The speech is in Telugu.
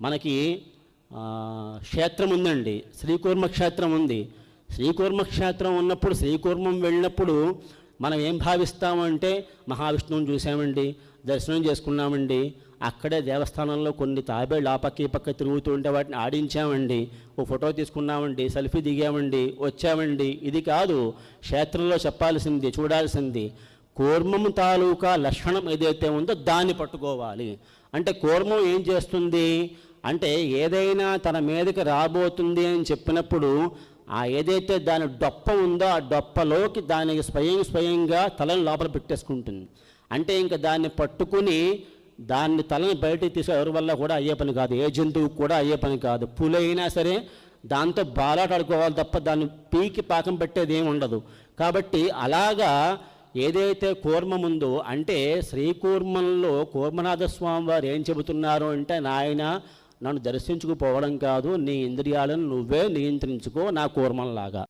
మనకి క్షేత్రం ఉందండి. శ్రీకూర్మ క్షేత్రం ఉంది. శ్రీకూర్మ క్షేత్రం ఉన్నప్పుడు శ్రీకూర్మం వెళ్ళినప్పుడు మనం ఏం భావిస్తామంటే మహావిష్ణువుని చూసామండి దర్శనం చేసుకున్నామండి. అక్కడే దేవస్థానంలో కొన్ని తాబేళ్ళు ఆ పక్క ఈ పక్క తిరుగుతూ ఉంటే వాటిని ఆడించామండి. ఓ ఫోటో తీసుకున్నామండి సెల్ఫీ దిగామండి వచ్చామండి. ఇది కాదు క్షేత్రంలో చెప్పాల్సింది చూడాల్సింది. కూర్మం తాలూకా లక్షణం ఏదైతే ఉందో దాన్ని పట్టుకోవాలి. అంటే కూర్మం ఏం చేస్తుంది? అంటే ఏదైనా తన మీదకి రాబోతుంది అని చెప్పినప్పుడు ఆ ఏదైతే దాని డొప్ప ఉందో ఆ డొప్పలోకి దానికి స్వయం స్వయంగా తలను లోపల పెట్టేసుకుంటుంది. అంటే ఇంకా దాన్ని పట్టుకుని దాన్ని తలని బయటికి తీసే ఎవరి వల్ల కూడా అయ్యే పని కాదు. ఏ జంతువుకు కూడా అయ్యే పని కాదు. పులైనా సరే దాంతో బాలాట ఆడుకోవాలి తప్ప దాన్ని పీకి పాకం పెట్టేది ఏమి ఉండదు. కాబట్టి అలాగా ఏదైతే కూర్మం ఉందో అంటే శ్రీకూర్మంలో కూర్మనాథ స్వామి వారు ఏం చెబుతున్నారు అంటే నాయన నన్ను దర్శించుకుపోవడం కాదు నీ ఇంద్రియాలను నువ్వే నియంత్రించుకో నా కూర్మంలాగా.